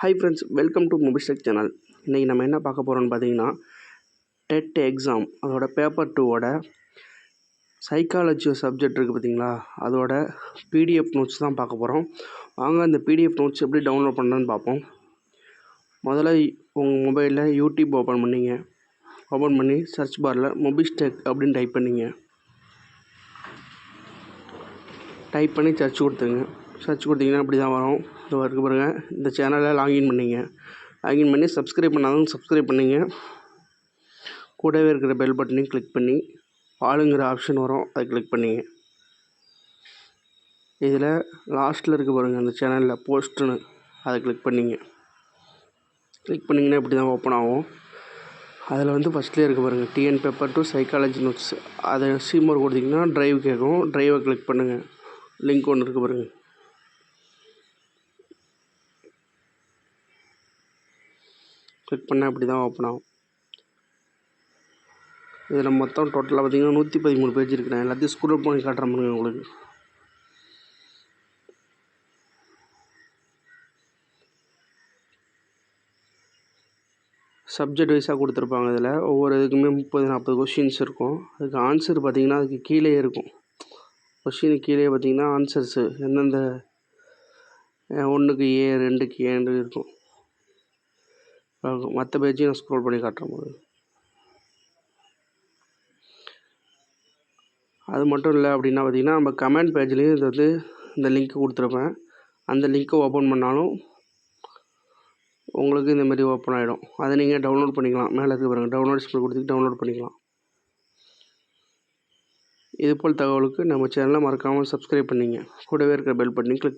Hi friends welcome to Mobistech channel இன்றைக்கி நம்ம என்ன பார்க்க போகிறோம்னு பார்த்தீங்கன்னா டெட் எக்ஸாம் அதோட பேப்பர் டூவோட சைக்காலஜி சப்ஜெக்ட் இருக்குது பார்த்தீங்களா? அதோட பிடிஎஃப் நோட்ஸ் தான் பார்க்க போகிறோம் வாங்க அந்த பிடிஎஃப் நோட்ஸ் எப்படி டவுன்லோட் பண்ணுறதுன்னு பார்ப்போம். முதல்ல உங்கள் மொபைலில் யூடியூப் ஓப்பன் பண்ணிங்க. ஓப்பன் பண்ணி சர்ச் பாரில் மொபிஸ்டெக் அப்படின்னு டைப் பண்ணிங்க. டைப் பண்ணி சர்ச் கொடுத்துங்க சர்ச் கொடுத்தீங்கன்னா இப்படி தான் வரும். இது இருக்கு பாருங்கள் இந்த சேனலை லாகின் பண்ணிங்க. லாகின் பண்ணி சப்ஸ்கிரைப் பண்ணாலும் சப்ஸ்கிரைப் பண்ணிங்க. கூடவே இருக்கிற பெல் பட்டனையும் கிளிக் பண்ணி ஆளுங்கிற ஆப்ஷன் வரும். அதை கிளிக் பண்ணிங்க. இதில் லாஸ்ட்டில் இருக்க பாருங்கள் அந்த சேனலில் போஸ்ட்டுன்னு அதை கிளிக் பண்ணிங்க. கிளிக் பண்ணிங்கன்னா இப்படி தான் ஓப்பன் ஆகும். அதில் வந்து ஃபஸ்ட்லேயே இருக்க பாருங்கள் TN paper two psychology notes அதை சீமர் கொடுத்தீங்கன்னா ட்ரைவ் கேட்கும். ட்ரைவை கிளிக் பண்ணுங்கள் லிங்க் ஒன்று இருக்குது பாருங்கள் கிளிக் பண்ணால் இப்படி தான் ஓப்பன் ஆகும். இதில் மொத்தம் டோட்டலாக பார்த்தீங்கன்னா நூற்றி பதிமூணு பேஜ் இருக்கிறேன் நான் எல்லாத்தையும் ஸ்க்ரோல் பண்ணி காட்டுற பாருங்க உங்களுக்கு. சப்ஜெக்ட் வைஸாக கொடுத்துருப்பாங்க இதில். ஒவ்வொரு இதுக்குமே முப்பது நாற்பது கொஷின்ஸ் இருக்கும். அதுக்கு ஆன்சர் பார்த்திங்கன்னா அதுக்கு கீழே இருக்கும். கொஷினுக்கு கீழே பார்த்தீங்கன்னா ஆன்சர்ஸு எந்தெந்த ஒன்றுக்கு ஏ ரெண்டுக்கு ஏன்னு இருக்கும். மற்ற பேஜையும் நான் ஸ்க்ரோல் பண்ணி காட்டுறேன் போது அது மட்டும் இல்லை அப்படின்னா பார்த்தீங்கன்னா நம்ம கமெண்ட் பேஜ்லேயும் இது வந்து இந்த லிங்க் கொடுத்துருப்பேன். அந்த லிங்க்கை ஓப்பன் பண்ணாலும் உங்களுக்கு இந்த மாதிரி ஓப்பன் ஆகிடும் அதை நீங்கள் டவுன்லோட் பண்ணிக்கலாம். மேலே இருக்கு பாருங்கள் டவுன்லோட் ஸ்பீட் கொடுத்துட்டு டவுன்லோட் பண்ணிக்கலாம். இதுபோல் தகவலுக்கு நம்ம சேனலை மறக்காமல் சப்ஸ்கிரைப் பண்ணிங்க. கூடவே இருக்கிற பெல் பட்டனையும் கிளிக்